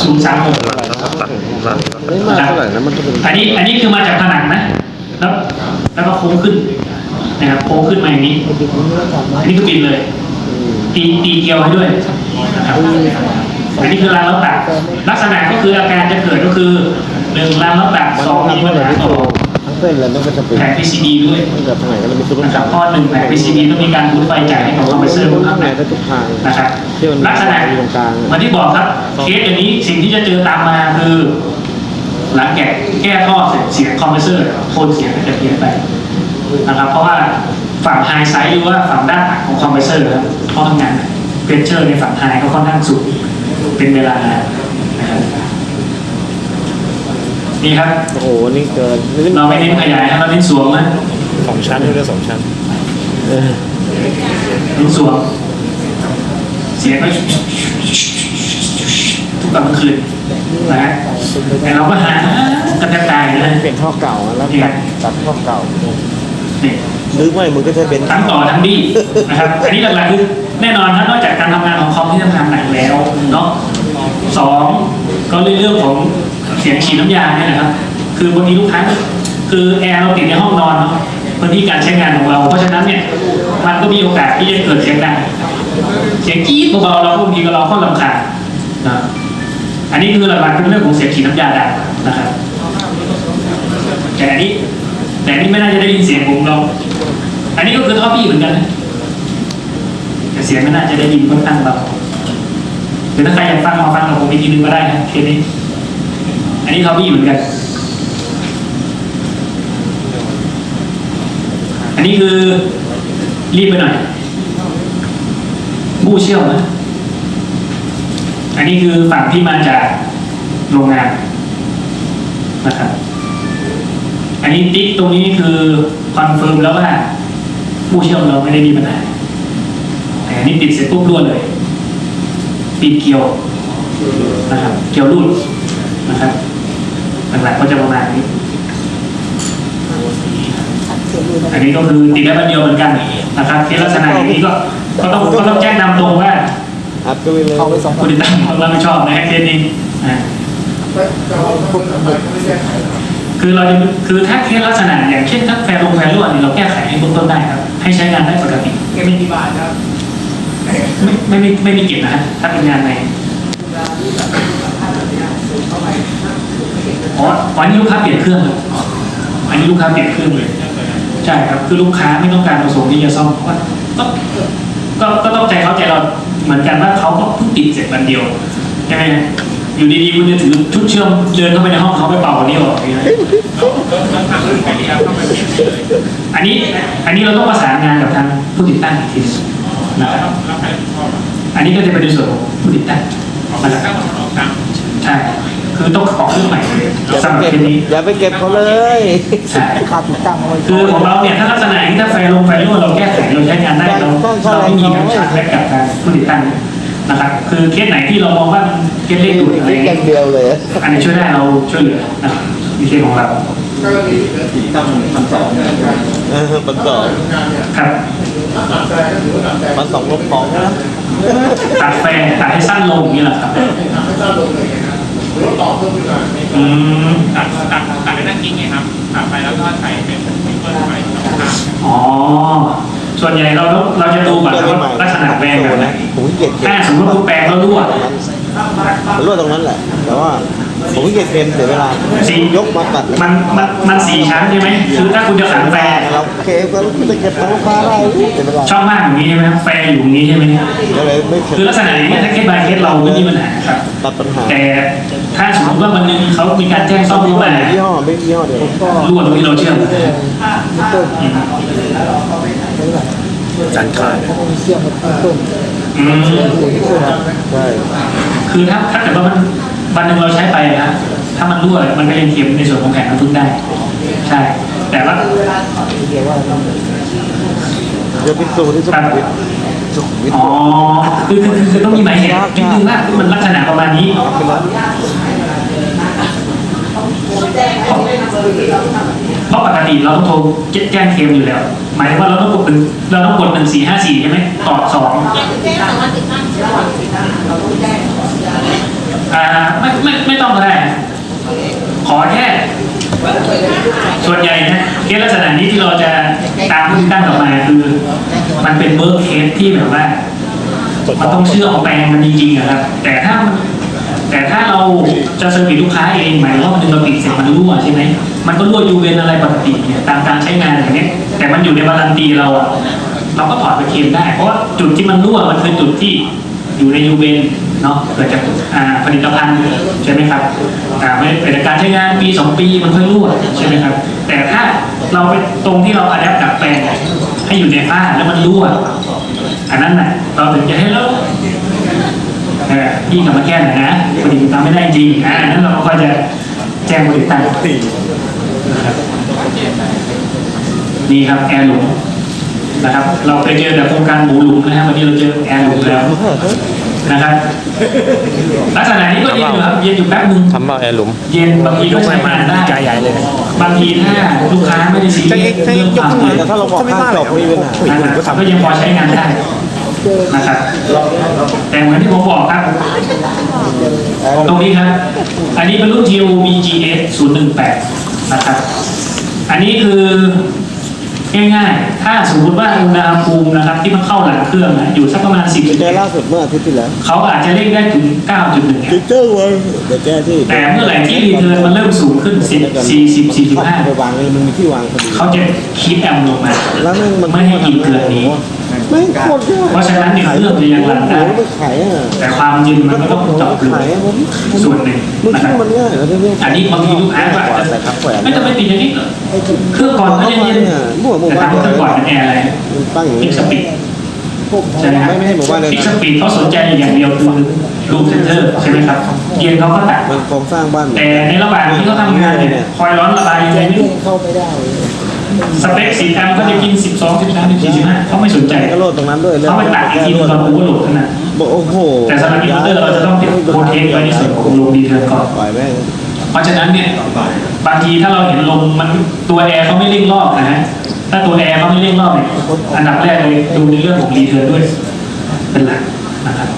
ศูนย์สามหกไม่มากเท่าไหร่นะมันก็เป็นอันนี้อันนี้คือมาจากผนังนะ แล้วแล้วก็โค้งขึ้นนะครับโค้งขึ้นมาอย่างนี้ อันนี้คือปินเลย ตีตีเกลียวให้ด้วยนะครับอันนี้คือรางแล้วตัดลักษณะก็คืออาการจะเกิดก็คือหนึ่งรางแล้วตัดมันสองมีปัญหาที่ต่อง เส้นเลยมันก็จะเป็นแผง PCB ด้วยตั้งแต่ทางไหนก็เลยมีตัวรุ่นนะครับสามข้อหนึ่งแผง PCB ต้องมีการบูตไฟจ่ายให้กับคอมเพรสเซอร์รุ่นข้าข้างงในในได้ทุกทางนะครับที่มันลักษณะอยู่ตรงกลางเหมือนที่บอกครับเคสอย่างนี้สิ่งที่จะเจอตามมาคือ หลังแกะแก้ท่อเสร็จเสียงคอมเพรสเซอร์โทนเสียงก็จะเปลี่ยนไปนะครับเพราะว่าฝั่งไฮไซด์หรือว่าฝั่งด้านหลังของคอมเพรสเซอร์ครับท่อทำงานเพรสเชอร์ในฝั่งไฮก็ค่อนข้างสูงเป็นเวลานานนะครับ นี่ครับ โอ้โห นี่เกินเราไม่เน้นขยายครับเราเน้นสวมนะสองชั้นด้วยสองชั้นเออเน้นสวม เสียงก็ทุกกลางคืนนะฮะแต่เราก็หากระแทกตายนะเปลี่ยนท่อเก่าแล้วตัดตัดท่อเก่านี่หรือไม่มึงก็ใช้เบนซ์ทั้งต่อทั้งบี้นะครับอันนี้หลักๆคือแน่นอนครับนอกจากการทำงานของคอมที่ทำงานหนักแล้วเนาะสองก็เรื่องของ เสียงฉีดน้ำยาเนี่ยนะครับ คือบางทีลูกค้าคือแอร์เราติดในห้องนอนเนาะพื้นที่การใช้งานของเรา เพราะฉะนั้นเนี่ยมันก็มีโอกาสที่จะเกิดเสียงดังเสียงกี๊ดเบาๆเราบางทีก็เราก็รำคาญนะอันนี้คือหลักๆเป็นเรื่องของเสียงฉีดน้ำยาดังนะครับแต่อันนี้ แต่อันนี้ไม่น่าจะได้ยินเสียงผมเรา อันนี้ก็คือท่อพี่เหมือนกันนะแต่เสียงไม่น่าจะได้ยินค่อนข้างเบาหรือถ้าใครอยากฟังมาฟังกับผมอีกทีนึงก็ได้นะเคสนี้ อันนี้ท่อพี่เหมือนกัน อันนี้คือรีบไปหน่อยบู้เชี่ยวนะอันนี้คือฝั่งที่มาจากโรงงานนะครับ อันนี้ติ๊กตรงนี้คือคอนเฟิร์มแล้วว่าผู้เชื่อมเราไม่ได้มีปัญหาแต่อันนี้ติดเสร็จปุ๊บรวดเลยปิดเกลียวนะครับ เกลียวรูดนะครับ หลักๆก็จะประมาณนี้ อันนี้ก็คือติดได้วันเดียวเหมือนกันนะครับที่ลักษณะอย่างนี้ก็ก็ต้องก็ต้องแจ้งนำตรงว่าอัดก็ไปเลยเข้าไปสองผู้ติดตั้งต้องรับผิดชอบนะฮะเคสนี้อ่าคือเราจะคือถ้าเคสลักษณะอย่างเช่นถ้าแฟร์ลงแฟร์รั่วเนี่ยเราแก้ไขให้เบื้องต้นได้ครับ ให้ใช้งานได้ปกติไม่มีกี่บาทครับไม่ไม่ไม่ไม่มีเก็บนะฮะถ้าเป็นงานใน อ๋ออันนี้ลูกค้าเปลี่ยนเครื่องเลยอันนี้ลูกค้าเปลี่ยนเครื่องเลย ใช่ครับ คือลูกค้าไม่ต้องการประสงค์ที่จะซ่อมเพราะว่าก็ก็ก็ต้องใจเขาใจเราเหมือนกันว่าเขาก็เพิ่งติดเสร็จวันเดียวใช่ไหมอยู่ดีๆคุณจะถือชุดเชื่อมเดินเข้าไปในห้องเขาไปเป่าอันนี้ออกออันนี้อันนี้เราต้องประสานงานกับทางผู้ติดตั้งอีกทีนนะครับอันนี้ก็จะเป็นในส่วนของผู้ติดตั้งนะครับใช่ คือต้องออกเครื่องใหม่เลยสำหรับเคสนี้อย่าไปเก็บเขาเลยใช่ขาดติดตั้งเอาไว้คือของเราเนี่ยถ้าลักษณะอย่างนี้ถ้าไฟลงไฟรั่วเราแก้ไขเราใช้งานได้เราเราไม่มีการชาร์จแบ็กกับทางผู้ติดตั้งนะครับคือเคสไหนที่เรามองว่ามันเคสเล็กด่วนอะไรนี่เงี้อยย่างเดียวเลยอันไหนี้ช่วยได้เราช่วยเหลือนะครับในเคสของเราเออปันสองครับปันสองลบสองนะตัดแฟร์ตัดให้สั้นลงอย่างนี้แหละครับ อืมตัดตัดตัดเป็นหน้ากิ้งไงครับตัดไปแล้วก็ใส่เป็นซิงเกิลไปข้างอ๋อ ส่วนใหญ่เราต้องเราจะดูก่อนนะว่าลักษณะแปลงแบบไหนผมขี้เกียจเก็ถ้าบสมมติว่าคุณแปลงแล้วรั่วมันรั่วตรงนั้นแหละ แต่ว่าผมขี้เกียจเพ็นเสียเวลาสียกมาตัดแล้วมันมันมันสี่ชั้นใช่ไหมคือถ้าคุณจะขันแฟร์เราโอเคก็ไม่ได้เก็บของลูกค้าได้เสียเวลาชอบมากอย่างนี้ใช่ไหมครับแฟร์อยู่อย่างนี้ใช่ไหมก็เลยไม่เก็บคือลักษณะอย่างนี้ถ้าเคส by เคสเราไม่มีปัญหาครับตัดปัญหาแต่ ถ้าสมมติว่ามันนึงเขามีการแจ้งซ่อมเข้ามายี่ห้อไม่ยี่ห้อเดียวรั่วตรงนี้เราเชื่อมจานขายเสี่ยงกับต้นอืม ใช่คือถ้าถ้าเกิดว่ามันวันหนึ่งเราใช้ไปนะถ้ามันรั่วมันก็ยังเค็มในส่วนของแผงน้ำพึ่งได้ ใช่ แต่ว่าเดี๋ยวว่าเดี๋ยวพิสูจน์ที่สุขุมวิทสุขุมวิทอ๋อคือคือคือคือต้องมีหมายเหตุนิดนึงว่ามันลักษณะประมาณนี้ เป็นร้าน เพราะปกติเราต้องโทรแจ้งเคมอยู่แล้ว หมายถึงว่าเราต้องกดหนึ่งเราต้องกดหนึ่งสี่ห้าสี่ใช่ไหมต่อสองอ่าไม่ไม่ไม่ต้องก็ได้ขอแค่ส่วนใหญ่นะเคสลักษณะนี้ที่เราจะตามที่ตั้งออมาคือ มันเป็นเวิร์กเคสที่แบบว่ามันต้องเชื่อมแปลงมันจริงๆอะครับ แต่ถ้า แต่ถ้าเราจะเซอร์วิสลูกค้าเองหมายว่ามันเป็นเราติดเสร็จมันรั่วใช่ไหมมันก็รั่วยูเวนอะไรปกติเนี่ยตามการใช้งานอย่างเนี้ยแต่มันอยู่ในบารันตีเราอะเราก็ถอดไปเคลมได้ เพราะว่าจุดที่มันรั่วมันคือจุดที่อยู่ในยูเวนเนาะเกิดจากอ่าผลิตภัณฑ์ใช่ไหมครับอ่าไม่เกิดการใช้งานปีสองปีมันค่อยรั่วใช่ไหมครับ แต่ถ้าเราไปตรงที่เราอัดแอปดัดแปลงให้อยู่ในผ้าแล้วมันรั่วอันนั้นน่ะเราถึงจะให้เลิกเออ พี่กลับมาแก้หน่อยนะพอดีทำไม่ได้จริงอ่าอันนั้นเราก็ค่อยจะแจ้งบริษัทนะครับนี่ครับแอร์หลุมนะครับ เราไปเจอแต่โครงการหมูหลุมนะครับวันนี้เราเจอแอร์หลุมแล้วนะครับลักษณะนี้ก็เย็นอยู่ครับเย็นอยู่แป๊บนึงทำเอาแอร์หลุม เย็นบางทีก็ใช้งานได้ใจใหญ่เลยบางทีถ้าลูกค้าไม่ได้ซีเรียสเรื่องความเย็นแต่ถ้าเราบอกข้างจบไม่มีปัญหานะครับก็ยังพอใช้งานได้ นะครับแต่เหมือนที่ผมบอกครับ ตรงนี้ครับ อันนี้เป็นรุ่น TU BGS 018 นะครับ อันนี้คือง่ายๆ ถ้าสมมติว่าอุณหภูมินะครับ ที่มันเข้าหลังเครื่องนะอยู่สักประมาณ 10เจอล่าสุดเมื่ออาทิตย์ที่แล้วเขาอาจจะเร่งได้ถึง 9.1จิเจอร์วันเดี๋ยวแก้ที่แต่เมื่อไหร่ที่รีเทิร์นมันเริ่มสูงขึ้น 10 40ไป45วางเลยมันมีที่วางพอดีเขาจะคีบแอมลงมา แล้วแม่งมันไม่ให้กินเกินนี้ ไม่งโคตรยากเพราะฉะนั้นเนี่ยเครื่องจะยังรันได้โอ้โหมันขายอะแต่ความเย็นมันก็ต้องเจาะลงขายอะผมส่วนหนึ่งมันนะคชื่รัอบมันง่ายเหรอที่อันนี้บางทีลูกค้าก็อาจจะใส่ครับแขวนไม่ต้องไปติดอย่างนี้หรอกเครื่องก่อนก็ยังเย็นมั่วหมู่แต่บ้านทำเครื่องก่อนเป็นแอร์อะไรมันตั้งอย่างพินี้กสปีดใช่ไหมครับไม่ไม่ให้หมู่บ้านเลยพิกสปีดเขาสนใจอย่างเดียวคือรูมเซนเซอร์ใช่ไหมครับเย็นเขาก็ตัดมันโครงสร้างบ้านแต่ในระหว่างที่เขาทำงานเนี่ยคอยร้อนระบายยังไงไม่รู้เข้าไม่ได้ สเปคสีแอมเขาจะกิน 12 13 14 15เขาไม่สนใจก็โหลดตรงนั้นด้วยเขาไปตัดอีกทีนึงตอนกูก็โหลดเท่านั้นบอกโอ้โหแต่สำหรับอินเวอร์เตอร์เราจะต้องติดโปรเทคไว้ในส่วนของลมดีเทอร์ก่อนปล่อยแม่งเพราะฉะนั้นเนี่ยบางทีถ้าเราเห็นลมมันตัวแอร์เขาไม่เร่งรอบนะฮะถ้าตัวแอร์เขาไม่เร่งรอบเนี่ยอันดับแรกเลยดูในเรื่องของรีเทิร์นด้วย เป็นหลักนะครับ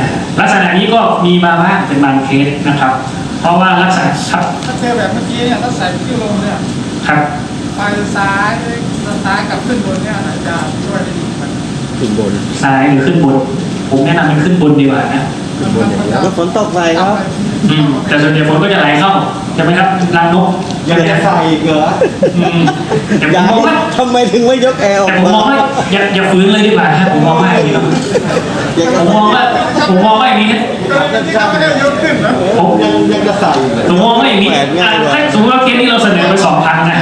อ่าลักษณะนี้ก็มีมาบ้างเป็นบางเคสนะครับ เพราะว่าลักษณะครับถ้าเจอแบบเมื่อกี้เนี่ยถ้าใส่ที่ลงเนี่ย ครับไปซ้ายซ้ายกับขึ้นบนเนี่ยอาจจะช่วยได้ดีมันขึ้นบนซ้ายหรือขึ้นบน ผมแนะนำเป็นขึ้นบนดีกว่านะขึ้นบนอย่างเดียวแล้วฝนตกใส่ครับ อืมแต่ส่วนใหญ่ฝนก็จะไหลเข้าใช่ไหมครับรังนก ยังจะใส่อีกเหรออืมแต่ผอย่ามมองว่าทำไมถึงไม่ยกแอร์ออกแต่ผมมามองว่าอย่าอย่าฝืนเลยดีกว่าครับผมมองว่าอย่างนี้ครับยังผมมองว่าผมมองว่าอย่างนี้ที่เขาไม่ได้ยกขึ้นนะผมยังยังจะใส่อีกเหรอ ผมมองว่าอย่างนี้แหวนง่ายกว่าถ้าสมมติว่าเคสนี้เราเสนอไปสองพันนะ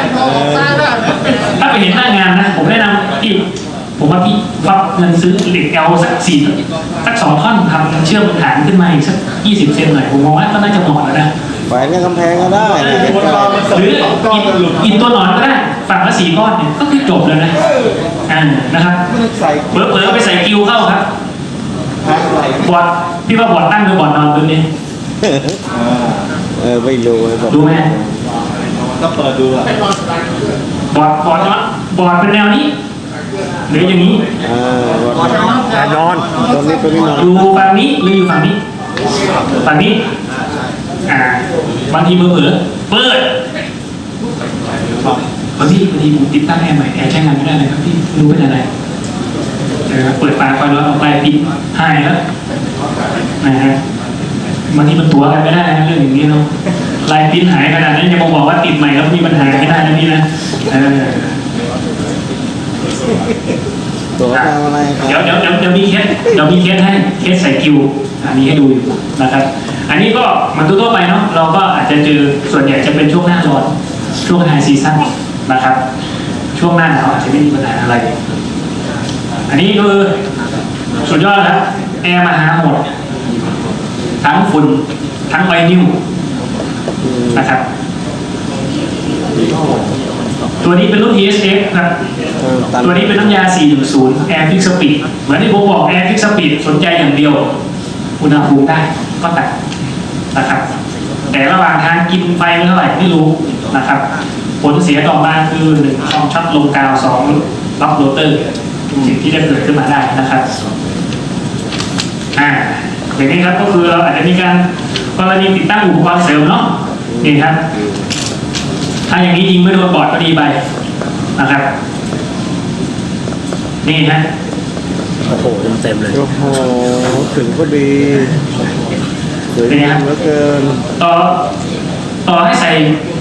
ซ้ายได้ถ้าไปเห็นหน้างานนะ ผมแนะนำพี่ ผมว่าพี่ควักเงินซื้อเหล็กเอลสักสี่สักสองท่อนทำเชื่อมฐานขึ้นมาอีกสักยี่สิบเซนหน่อยผมมองว่าก็น่าจะเหมาะแล้วนะแขวนกับกำแพงก็ได้นะหรืออินอินตัวหนอนก็ได้ฝั่งละสี่ก้อนเนี่ยก็คือจบแล้วนะอ่านะครับใส่เผลอๆไปใส่กิวเข้าครับแพ็คใส่บอร์ดพี่ว่าบอร์ดตั้งหรือบอร์ดนอนตัวนี้เออไม่รู้ไอ้บอกดูไหมก็เปิดดูอะบอร์ดบอร์ดเนาะบอร์ดเป็นแนวนี้ หรืออย่างนี้เออบอกแอร์นอนตอนนี้ตัวนี้นอนอยู่ฝั่งนี้หรืออยู่ฝั่งนี้ฝั่งนี้อ่าบางทีเผลอๆเปิดบางทีบางทีผมติดตั้งแอร์ใหม่แอร์ใช้งานไม่ได้เลยครับพี่ไม่รู้เป็นอะไรเดี๋ยวนะเปิดฝาคอยร้อนออกไปปิดหายแล้วนะฮะบางทีมันตัวอะไรไม่ได้นะเรื่องอย่างนี้เนาะลายปริ้นหายขนาดนั้นยังมาบอกว่าติดใหม่แล้วมีปัญหาไม่ได้นะพี่นะเออ ตัวทำอะไรคเดี๋ยวเดี๋ยวเดี๋ยวเดี๋ยวมีเคสเดี๋ยวมีเคสให้เคสใส่คิวอันนี้ให้ดูอยู่นะครับ อันนี้ก็มันทั่วๆไปเนาะเราก็อาจจะเจอส่วนใหญ่จะเป็นช่วงหน้าร้อนช่วงไฮซีซั่นนะครับ ช่วงหน้าหนาวอาจจะไม่มีปัญหาอะไร อันนี้คือสุดยอดแล้วแอร์มาหาหมด ทั้งฝุ่นทั้งไวนิวนะครับ ตัวนี้เป็นรุ่น ESF ครับเออตัดตัวนี้เป็นน้ำยา 410 Air Fix Speed เหมือนที่ผมบอก Air Fix Speed สนใจอย่างเดียว อุณหภูมิได้ก็ตัดนะครับ แต่ระหว่างทางกินไฟไม่เท่าไหร่ไม่รู้นะครับ ผลเสียต่อมาคือหนึ่งคอมช็อตลงกาวสองล็อกโรเตอร์สิ่งที่จะเกิดขึ้นมาได้นะครับอ่าอย่างนี้ครับก็คือเราอาจจะมีการกรณีติดตั้งอุปกรณ์เสริมเนาะนี่ครับ ถ้าอย่างนี้ยิงไม่โดนบอร์ดก็ดีไปนะครับ นี่ฮะโอ้โหเต็มๆเลยโอ้โหถึงพอดีสวยเป็นไงงาครัมบเหลือเกินต่อต่อให้ใส่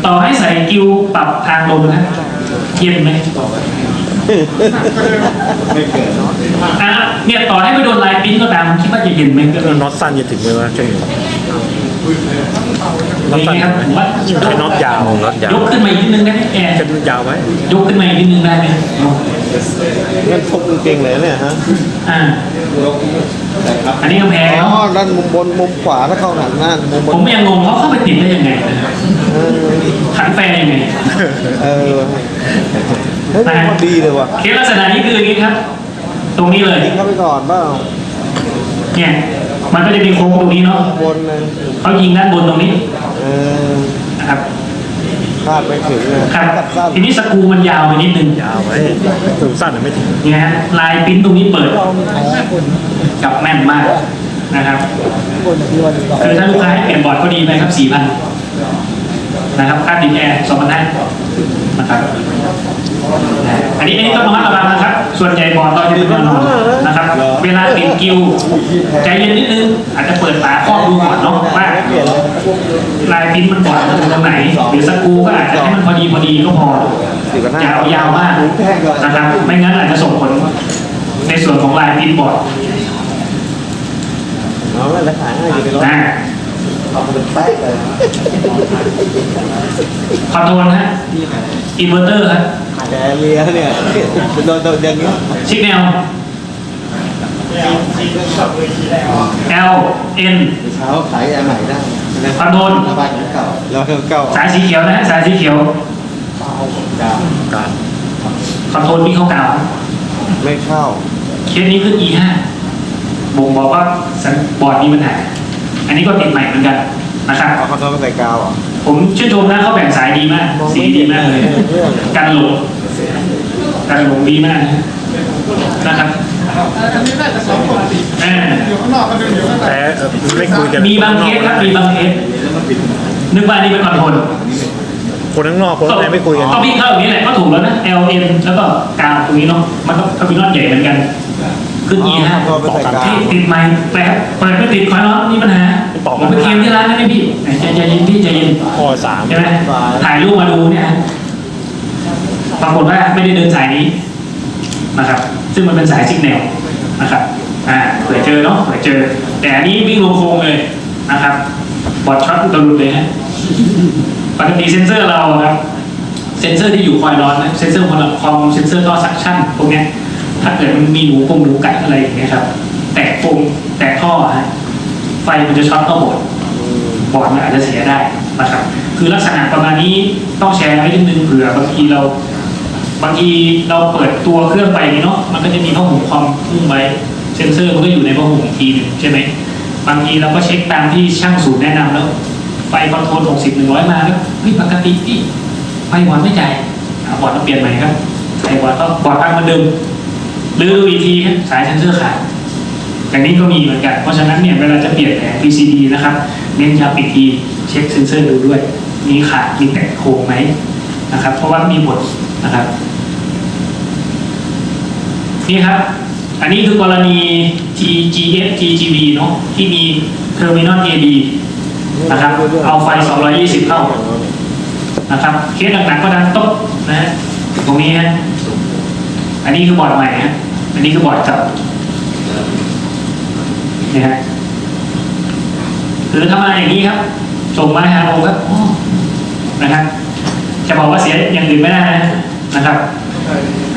ต่อให้ใส่กิวปรับทางลมนะเย็นไหมไม่เกิดอะเนี่ยต่อให้ไม่โดนลายปริ้นก็ตามคิดว่าจะเย็นไหมก็แล้วน็อตสั้นจะถึงไหมวะใช่ไหม น็อตนี่สั้นครับผมว่าใช้น็อตยาวน็อตยาวยกขึ้นมาอีกนิดนึงได้ไหมแอร์จะยาวไว้ยกขึ้นมาอีกนิดนึงได้ไหมงั้นพกกางเกงเลยเนี่ยฮะอ่าอันนี้กำแพงอ๋อเนาะด้านมุมบนมุมขวาถ้าเข้าหันหน้ามุมบผมนยังงงเขาเข้าไปติดได้ยังไงนะเออขันแฟนยังไงเออเฮ้ยมันพอดีเลยว่ะเคสลักษณะนี้คืออย่างนี้ครับ ตรงนี้เลยยิงเข้าไปก่อนเปล่าเนี่ยมันก็จะมีโค้งตรงนี้เนาะบนเลยเขายิงด้านบนตรงนี้เออ นะครับคาดไม่ถึงเลยครับตัดสั้นทีนี้สกรูมันยาวไปนิดนึงยาวไว้ถึงสั้นหรือไม่ถึงเนี่ยฮะลายปริ้นตรงนี้เปิดเรามีของคนจับแม่นมากนะครับคนที่วันนี้คือถ้าลูกค้าให้เปลี่ยนบอร์ดก็ดีไปครับสี่พันนะครับค่าติดแอร์สองพันห้านะครับ อันนี้อันนี้ต้องระมัดระวังนะครับ ส่วนใหญ่บอร์ดเราจะเป็นแนวนอนนะครับ เวลาติดกิวใจเย็นนิดนึง อาจจะเปิดฝาครอบดูก่อนเนาะว่าเปลี่ยนเลยลายพิมพ์มันบอร์ดมันอยู่ตรงไหน หรือสกรูก็อาจจะให้มันพอดีพอดีก็พอสี่พันห้าอย่าเอายาวมากนะครับ ไม่งั้นอาจจะส่งผลในส่วนของลายพิมพ์บอร์ดเอาเลยแล้วขายให้อยู่ในรถนะเอาเป็นแป๊กเลยคอนโทรลฮะอินเวอร์เตอร์ครับ แกเลียเนี่ยโดนโดนอย่างนี้ชิกแนว L N เช้าขายอันไหนได้คอนโทรลระบายของเก่าแล้วเก่าสายสีเขียวนะฮะสายสีเขียวเก่าการคอนโทรลวิ่งเข้ากาวไม่เข้า เคสนี้คือ E 5 บ่งบอกว่าสัญบอร์ดมีปัญหา อันนี้ก็ติดใหม่เหมือนกัน นะครับเอาคอนโทรลมาใส่กาวอะผมชื่นชมนะเขาแบ่งสายดีมากมองสีไม่ดีเห็นมากเลยเรื่องกันหลงกันหลงดีมากนะนะครับอันนี้น่าจะสองปกติอ่าอยู่ข้างนอกก็ดึงอยู่ข้างในแต่เอ่อไม่คุยกันมีบางเคสครับมีบางเคสนึกว่านี่เป็นคอนโทรลคนข้างนอกคนข้างในไม่คุยกันก็วิ่งเข้าอย่างนี้แหละก็ถูกแล้วนะ L N แล้วก็กาวตรงนี้เนาะมันก็ทวินอตใหญ่เหมือนกัน ขึ้น E คอนโทรลมาใส่กาว5ที่ติดไม้แป๊บเปิดไม่ติดคอยเนาะมีปัญหาผมไปเคลมที่ร้านนั่นนี่พี่ไหนใจเย็นพี่ใจเย็นพอสามใช่ไหมถ่ายรูปมาดูเนี่ยปรากฏว่าไม่ได้เดินสายนี้นะครับ ซึ่งมันเป็นสายซิกแนลนะครับอ่าเผื่อเจอเนาะเผื่อเจอ แต่อันนี้วิ่งลงโค้งเลยนะครับบอดช็อตอุตลุดเลยฮะปกติเซนเซอร์เราครับเซนเซอร์ที่อยู่คอยร้อนนะเซนเซอร์คนละคอมเซนเซอร์ท่อซักชั่นพวกเนี้ย ถ้าเกิดมันมีหนูปงหนูไก่อะไรอย่างเงี้ยครับ แตกปงแตกท่อฮะไฟมันจะช็อตเข้าบอร์ดบอร์ดมันอาจจะเสียได้นะครับ คือลักษณะประมาณนี้ต้องแชร์ไว้นิดนึงเผื่อบางทีเรา บางทีเราเปิดตัวเครื่องไปนี้เนาะมันก็จะมีผ้าห่มคอมพุ่งไว้เซนเซอร์มันก็อยู่ในผ้าห่มอีกทีหนึงใช่ไหมบางทีเราก็เช็คตามที่ช่างศูนย์แนะนำแล้วไฟคอนโทรล60 100มาแล้วเฮ้ยปกติพี่ไฟบอดไม่จ่ายอ่บอร์ดต้องเปลี่ยนใหม่ครับไฟบอร์ดก็บอร์ดพังเหมือนเดิม หรือดูอีดีครับสายเซนเซอร์ขาดอย่างนี้ก็มีเหมือนกัน เพราะฉะนั้นเนี่ยเวลาจะเปลี่ยนแผง PCB นะครับเน้นย้ำอีกทีเช็คเซนเซอร์ดูด้วย มีขาดมีแตกโครงไหมนะครับ เพราะว่ามีผลนะครับนี่ครับ อันนี้คือกรณี TGF TGV เนาะที่มี Terminal AB นะครับ เอาไฟ 220 เข้านะครับ เคสหนักๆก็ดังตบนะฮะตรงนี้ฮะ อันนี้คือบอร์ดใหม่ฮะอันนี้คือบอร์ดเก่านี่ฮะคือถ้ามาอย่างนี้ครับ ส่งมาหาผมครับนะครับจะบอกว่าเสียอย่างอื่นไม่ได้นะครับ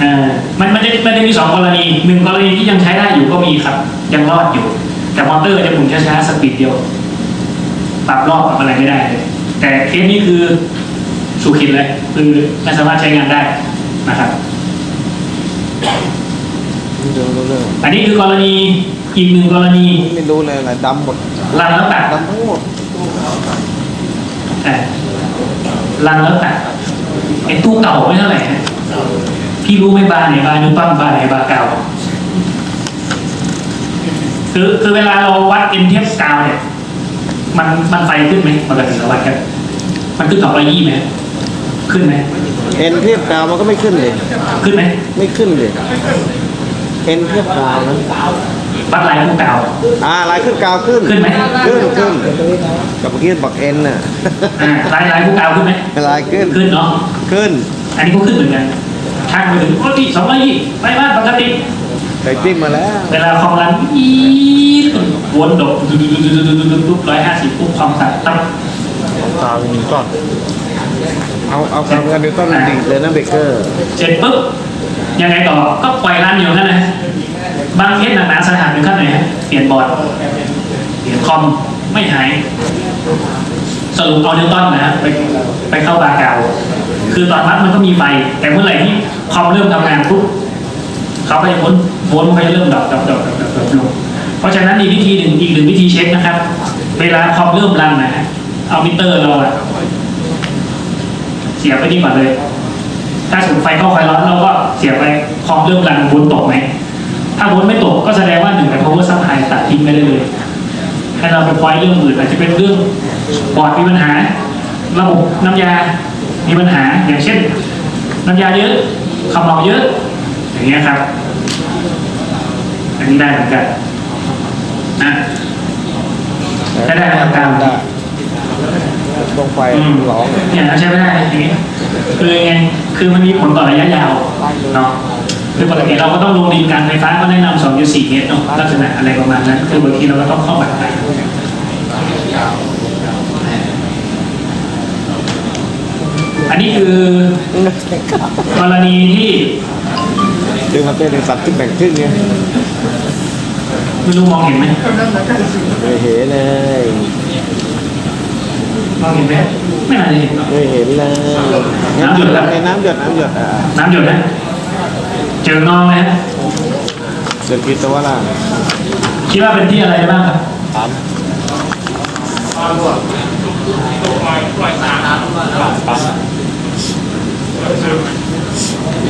อ่ามันมันจะมันจะมีสองกรณีหนึ่งกรณีที่ยังใช้ได้อยู่ก็มีครับ ยังรอดอยู่ แต่มอเตอร์จะหมุนช้าๆสปีดเดียว ปรับรอบปรับอะไรไม่ได้เลยแต่เคสนี้คือสุขินเลยคือไม่สามารถใช้งานได้นะครับ ไม่รู้เรื่องอันนี้คือกรณีอีกหนึ่งกรณีไม่รู้เลยอะไรดำหมดรันแล้วตัดดำทั้งหมดแต่รันแล้วตัดไอ้ตู้เก่าไม่เท่าไหร่นะพี่รู้ไหมบาร์ไหนบาร์นิวตันบาร์ไหนบาร์เก่าคือคือเวลาเราวัดเอ็นเทียบกาวเนี่ย มันมันไฟขึ้นไหมปกติเราวัดกัน มันขึ้นสองร้อยยี่ไหม ขึ้นไหมเอ็นเทียบกาวมันก็ไม่ขึ้นเลยขึ้นไหมไม่ขึ้นเลยเอ็นเทียบกาวนะวัดลายผู้กาวอ่าลายขึ้นกาวขึ้นขึ้นไหมขึ้นขึ้นกับเมื่อกี้บอกเอ็นน่ะอ่าลายลายผู้กาวขึ้นไหมลายขึ้นขึ้นเนาะขึ้น อันนี้ก็ขึ้นเหมือนกันช่างไปถึงโอ้ยสองร้อยยี่ไปบ้านปกติไปจิ้มมาแล้ว เวลาคอมรันอีดวนดกร้อยห้าสิบปุ๊บคอมสั่นตั้งตาเป็นก้อน เอาเอาคำกันนิวตันดีดเลยนะเบเกอร์ เสร็จปุ๊บยังไงต่อก็ปล่อยรันอยู่นั่นนะบางเคสหนาๆสถานเป็นขั้นไหนฮะเปลี่ยนบอร์ดเปลี่ยนคอมไม่หายสรุปเอานิวตันนะฮะไปไปเข้าบาร์เกาคือตอนวัดมันก็มีไฟแต่เมื่อไหร่ที่คอมเริ่มทำงานปุ๊บเขาก็จะพ้นโวลต์มันก็จะเริ่มดับดับดับดับดับลงเพราะฉะนั้นอีกวิธีหนึ่งอีกหนึ่งวิธีเช็คนะครับ เวลาคอมเริ่มรันนะฮะเอามิเตอร์เราอะ สียไปนี่ก่อนเลย ถ้าสมมติไฟเข้าไฟร้อนเราก็เสียไปคอมเริ่มรันโวลต์ตกไหมถ้าโวลต์ไม่ตกก็แสดงว่าหนึ่งใน power supply ตัดทิ้งไปได้เลยให้เราไปพอยเรื่องอื่นอาจจะเป็นเรื่องบอร์ดมีปัญหา ระบบน้ำยา มีปัญหาอย่างเช่น น้ำยาเยอะคำเราเยอะ อย่างเงี้ยครับอันนี้ได้เหมือนกันนะได้ได้ทำการ ได้ตรงไฟอืมร้องเนี่ยใช้ไม่ได้อย่างนี้คือยังไงคือมันมีผลต่อระยะยาวเนาะคือปกติเราก็ต้องลงดินการไฟฟ้าก็แนะนำ2.4เมตรเนาะลักษณะอะไรประมาณนั้นคือบางทีเราก็ต้องเข้าบัตรไปอันนี้คือกรณีที่ดึงมาเป็นสัตว์ที่แบ่งครึ่งเนี่ยไม่รู้มองเห็นไหมไม่เห็นเลยมอง เห็นไหมไม่น่าจะเห็นเนอะไม่เห็นเลยน้ำหยดแล้วน้ำหยดน้ำหยดอะน้ำหยดนะเจององไหมฮะเดือดกินตัวล่ะคิดว่าเป็นที่อะไรได้บ้างครับถามปล่อยสาร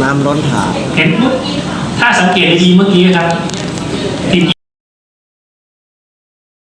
น้ำร้อนถาดเห็นปุ๊บถ้าสังเกตดีๆเมื่อกี้ครับติด